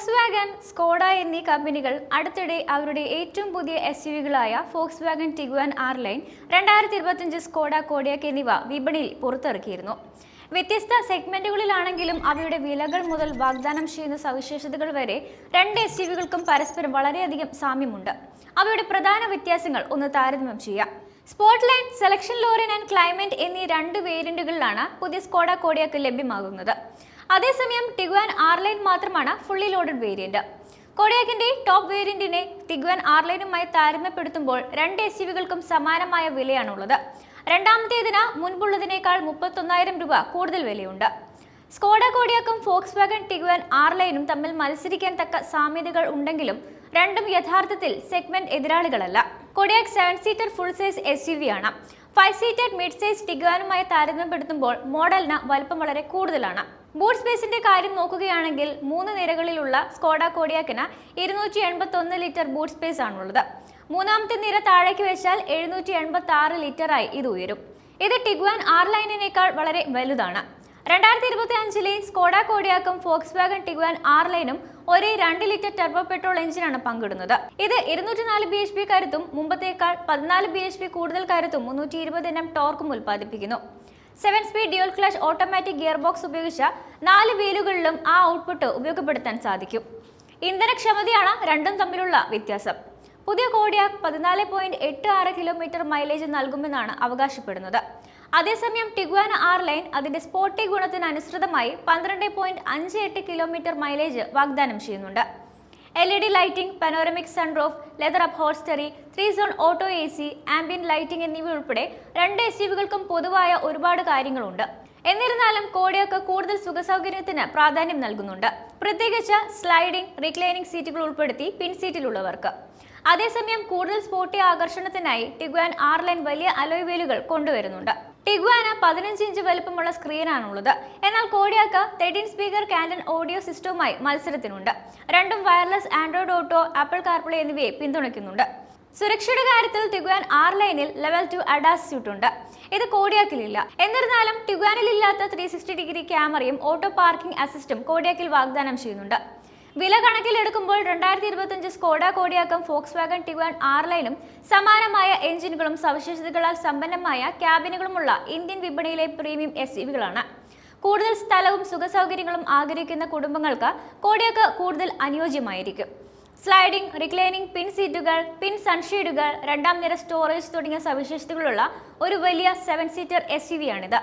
Fox Wagen Skoda എന്നീ കമ്പനികൾ അടുത്തിടെ അവരുടെ ഏറ്റവും പുതിയ എസ് യുവികളായ Volkswagen Tiguan R line രണ്ടായിരത്തി ഇരുപത്തിയഞ്ച് സ്കോഡ കോഡിയക് എന്നിവ വിപണിയിൽ പുറത്തിറക്കിയിരുന്നു. വ്യത്യസ്ത സെഗ്മെന്റുകളിലാണെങ്കിലും അവയുടെ വിലകൾ മുതൽ വാഗ്ദാനം ചെയ്യുന്ന സവിശേഷതകൾ വരെ രണ്ട് എസ് യുവികൾക്കും പരസ്പരം വളരെയധികം സാമ്യമുണ്ട്. അവയുടെ പ്രധാന വ്യത്യാസങ്ങൾ ഒന്ന് താരതമ്യം ചെയ്യാം. Sportline Selection Laurin and Klement എന്നീ രണ്ട് വേരിയന്റുകളിലാണ് പുതിയ സ്കോഡ കോഡിയക്ക് ലഭ്യമാകുന്നത്. അതേസമയം ടിഗ്വാൻ ആർ ലൈൻ മാത്രമാണ് ഫുള്ളി ലോഡഡ് വേരിയന്റ് കൊടിയാക്കിന്റെ ടോപ്പ് വേരിയന്റിനെ ടിഗ്വാൻ ആർ ലൈനുമായി താരതമ്യപ്പെടുത്തുമ്പോൾ രണ്ട് എസ് യുവികൾക്കും സമാനമായ വിലയാണുള്ളത്. രണ്ടാമത്തേതിന് മുൻപുള്ളതിനേക്കാൾ മുപ്പത്തൊന്നായിരം രൂപ കൂടുതൽ വിലയുണ്ട്. സ്കോഡ കോടിയാക്കും ഫോക്സ് വാഗൺ ടിഗ്വാൻ ആർ ലൈനും തമ്മിൽ മത്സരിക്കാൻ തക്ക സാമ്യതകൾ ഉണ്ടെങ്കിലും രണ്ടും യഥാർത്ഥത്തിൽ segment എതിരാളികളല്ല. Kodiaq seven seater full size S U V ആണ്. ഫൈവ് സീറ്റഡ് മിഡ് സൈസ് ടിഗാനുമായി താരതമ്യപ്പെടുത്തുമ്പോൾ മോഡലിന് വലുപ്പം വളരെ കൂടുതലാണ്. ബൂട്ട് സ്പേസിന്റെ കാര്യം നോക്കുകയാണെങ്കിൽ മൂന്ന് നിരകളിലുള്ള സ്കോഡ കോഡിയാക്കിന് ഇരുന്നൂറ്റി എൺപത്തി ഒന്ന് ലിറ്റർ ബൂട്ട് സ്പേസ് ആണുള്ളത്. മൂന്നാമത്തെ നിര താഴേക്ക് വെച്ചാൽ എഴുന്നൂറ്റി എൺപത്തി ആറ് ലിറ്ററായി ഇത് ഉയരും. ഇത് ടിഗ്വാൻ ആർ ലൈനിനേക്കാൾ വളരെ വലുതാണ്. രണ്ടായിരത്തി ഇരുപത്തി അഞ്ചിലെ സ്കോഡ കോഡിയാക്കും ഫോക്സ് വാഗൺ ടിഗ്വാൻ ആർ ലൈനും ഒരേ രണ്ട് ലിറ്റർ ടെർബോ പെട്രോൾ എഞ്ചിനാണ് പങ്കിടുന്നത്. ഇത് ഇരുന്നൂറ്റി നാല് ബി എച്ച് പി കരുത്തും മുമ്പത്തേക്കാൾ പതിനാല് ബി എച്ച് പി കൂടുതൽ കരുത്തും മുന്നൂറ്റി ഇരുപത് എണ്ണം ടോർക്കും ഉൽപ്പാദിപ്പിക്കുന്നു. Seven speed dual clutch automatic gear box ഉപയോഗിച്ച നാല് വീലുകളിലും ആ ഔട്ട്പുട്ട് ഉപയോഗപ്പെടുത്താൻ സാധിക്കും. ഇന്ധനക്ഷമതയാണ് രണ്ടും തമ്മിലുള്ള വ്യത്യാസം. പുതിയ കോഡിയാക് പതിനാല് പോയിന്റ് എട്ട് ആറ് കിലോമീറ്റർ മൈലേജ് നൽകുമെന്നാണ് അവകാശപ്പെടുന്നത്. അതേസമയം ടിഗ്വാന ആർ ലൈൻ അതിന്റെ സ്പോർട്ടി ഗുണത്തിനനുസൃതമായി പന്ത്രണ്ട് പോയിന്റ് അഞ്ച് എട്ട് കിലോമീറ്റർ മൈലേജ് വാഗ്ദാനം ചെയ്യുന്നുണ്ട്. L E D lighting panoramic sunroof leather upholstery three zone auto A C ambient lighting എന്നിവ ഉൾപ്പെടെ രണ്ട് എസ് യുവികൾക്കും പൊതുവായ ഒരുപാട് കാര്യങ്ങളുണ്ട്. എന്നിരുന്നാലും കോടിയൊക്കെ കൂടുതൽ സുഖസൗകര്യത്തിന് പ്രാധാന്യം നൽകുന്നുണ്ട്. പ്രത്യേകിച്ച് സ്ലൈഡിംഗ് റീക്ലൈനിംഗ് സീറ്റുകൾ ഉൾപ്പെടുത്തി പിൻ സീറ്റിലുള്ളവർക്ക് അതേസമയം കൂടുതൽ സ്പോർട്ടി ആകർഷണത്തിനായി ടിഗ്വാൻ ആർ ലൈൻ വലിയ അലോയ് വീലുകൾ കൊണ്ടുവരുന്നുണ്ട്. ടിഗ്വാന പതിനഞ്ച് ഇഞ്ച് വലുപ്പമുള്ള സ്ക്രീനാണുള്ളത്. എന്നാൽ Kodiaq thirteen speaker Canton audio സിസ്റ്റവുമായി മത്സരത്തിനുണ്ട്. രണ്ടും wireless Android Auto Apple CarPlay എന്നിവയെ പിന്തുണയ്ക്കുന്നുണ്ട്. സുരക്ഷയുടെ കാര്യത്തിൽ ടിഗ്വാൻ ആർ ലൈനിൽ ലെവൽ ടു അഡാസ് സ്യൂട്ട് ഉണ്ട്. ഇത് കോഡിയാക്കിലില്ല. എന്നിരുന്നാലും ടിഗ്വാനിൽ ഇല്ലാത്ത ത്രീ സിക്സ്റ്റി ഡിഗ്രി ക്യാമറയും ഓട്ടോ പാർക്കിംഗ് അസിസ്റ്റും കോഡിയാക്കിൽ വാഗ്ദാനം ചെയ്യുന്നുണ്ട്. വില കണക്കിലെടുക്കുമ്പോൾ രണ്ടായിരത്തി ഇരുപത്തിയഞ്ച് സ്കോഡ കോടിയാക്കം ഫോക്സ് വാഗൺ ടിഗ്വാൻ ആർ ലൈനും സമാനമായ എഞ്ചിനുകളും സവിശേഷതകളാൽ സമ്പന്നമായ ക്യാബിനുകളുമുള്ള ഇന്ത്യൻ വിപണിയിലെ പ്രീമിയം എസ് യുവികളാണ് കൂടുതൽ സ്ഥലവും സുഖസൗകര്യങ്ങളും ആഗ്രഹിക്കുന്ന കുടുംബങ്ങൾക്ക് കോടിയാക്ക കൂടുതൽ അനുയോജ്യമായിരിക്കും. സ്ലൈഡിംഗ് റിക്ലൈനിംഗ് പിൻ സീറ്റുകൾ പിൻ സൺഷീഡുകൾ രണ്ടാം നിര സ്റ്റോറേജ് തുടങ്ങിയ സവിശേഷതകളുള്ള ഒരു വലിയ seven seater S U V ആണിത്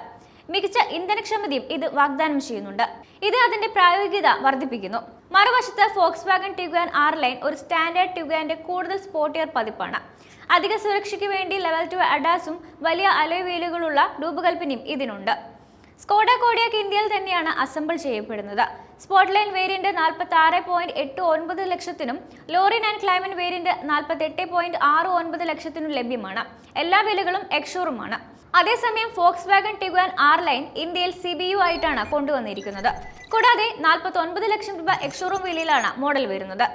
മികച്ച ഇന്ധനക്ഷമതയും ഇത് വാഗ്ദാനം ചെയ്യുന്നുണ്ട്. ഇത് അതിന്റെ പ്രായോഗികത വർദ്ധിപ്പിക്കുന്നു. മറുവശത്ത് Volkswagen Tiguan R line ഒരു സ്റ്റാൻഡേർഡ് ടിഗ്വാന്റെ കൂടുതൽ സ്പോർട്ടിയർ പതിപ്പാണ്. അധിക സുരക്ഷയ്ക്ക് വേണ്ടി ലെവൽ ടു അഡാസും വലിയ അലോയ് വീലുകളുള്ള രൂപകൽപ്പനയും ഇതിനുണ്ട്. സ്കോഡ കോഡിയാക്ക് ഇന്ത്യയിൽ തന്നെയാണ് അസംബിൾ ചെയ്യപ്പെടുന്നത്. സ്പോട്ട് ലൈൻ വേരിയന്റ് നാൽപ്പത്തി ആറ് പോയിന്റ് എട്ട് ഒൻപത് ലക്ഷത്തിനും ലോറിൻ ആൻഡ് ക്ലൈമറ്റ് വേരിയന്റ് നാൽപ്പത്തി എട്ട് പോയിന്റ് ആറ് ഒൻപത് ലക്ഷത്തിനും ലഭ്യമാണ്. എല്ലാ വിലകളും എക്ഷോറുമാണ് അതേസമയം Volkswagen Tiguan R line ഇന്ത്യയിൽ സി ബി യു ആയിട്ടാണ് കൊണ്ടുവന്നിരിക്കുന്നത്. കൂടാതെ നാൽപ്പത്തി ലക്ഷം രൂപ എക്ഷോറൂം വിലയിലാണ് മോഡൽ വരുന്നത്.